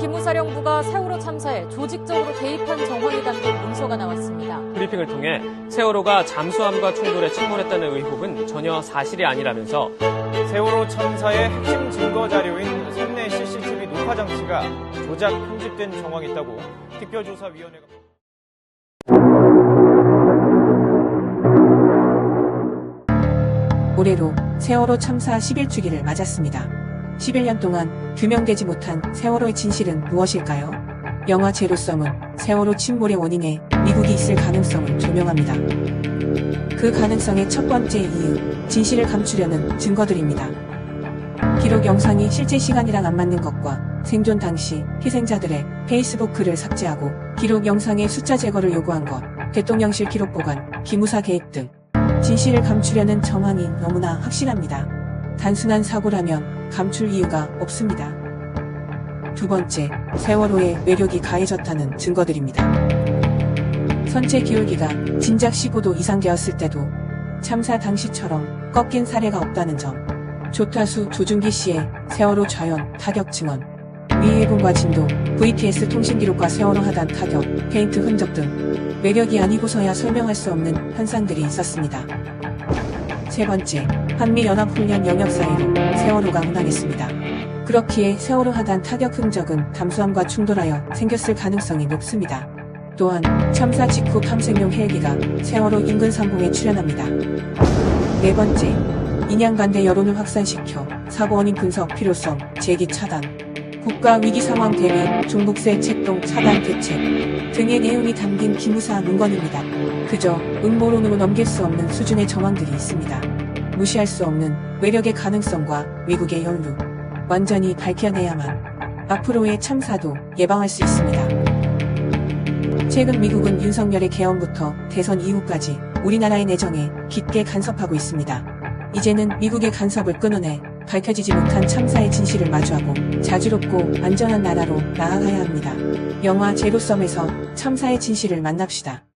국방사령부가 세월호 참사에 조직적으로 개입한 정황이 담긴 문서가 나왔습니다. 브리핑을 통해 세월호가 잠수함과 충돌해 침몰했다는 의혹은 전혀 사실이 아니라면서 세월호 참사의 핵심 증거 자료인 선내 CCTV 녹화 장치가 조작 편집된 정황이 있다고 특별조사위원회가 올해로 세월호 참사 11주기를 맞았습니다. 11년 동안 규명되지 못한 세월호의 진실은 무엇일까요? 영화 제로섬은 세월호 침몰의 원인에 미국이 있을 가능성을 조명합니다. 그 가능성의 첫 번째 이유, 진실을 감추려는 증거들입니다. 기록 영상이 실제 시간이랑 안 맞는 것과 생존 당시 희생자들의 페이스북 글을 삭제하고 기록 영상의 숫자 제거를 요구한 것, 대통령실 기록 보관, 기무사 개입 등 진실을 감추려는 정황이 너무나 확실합니다. 단순한 사고라면 감출 이유가 없습니다. 두 번째, 세월호의 외력이 가해졌다는 증거들입니다. 선체 기울기가 진작 15도 이상 되었을 때도 참사 당시처럼 꺾인 사례가 없다는 점. 조타수 조준기 씨의 세월호 좌연 타격 증언. 위해군과 진도, VTS 통신 기록과 세월호 하단 타격, 페인트 흔적 등 외력이 아니고서야 설명할 수 없는 현상들이 있었습니다. 세 번째, 한미연합훈련 영역 사이로 세월호가 운항했습니다. 그렇기에 세월호 하단 타격 흔적은 담수함과 충돌하여 생겼을 가능성이 높습니다. 또한 참사 직후 탐색용 헬기가 세월호 인근 상공에 출현합니다. 네 번째, 인양반대 여론을 확산시켜 사고 원인 분석 필요성, 제기 차단, 국가 위기 상황 대비 종북세 책동 차단 대책 등의 내용이 담긴 기무사 문건입니다. 그저 음모론으로 넘길 수 없는 수준의 정황들이 있습니다. 무시할 수 없는 외력의 가능성과 미국의 연루 완전히 밝혀내야만 앞으로의 참사도 예방할 수 있습니다. 최근 미국은 윤석열의 개헌부터 대선 이후까지 우리나라의 내정에 깊게 간섭하고 있습니다. 이제는 미국의 간섭을 끊어내 밝혀지지 못한 참사의 진실을 마주하고 자주롭고 안전한 나라로 나아가야 합니다. 영화 제로섬에서 참사의 진실을 만납시다.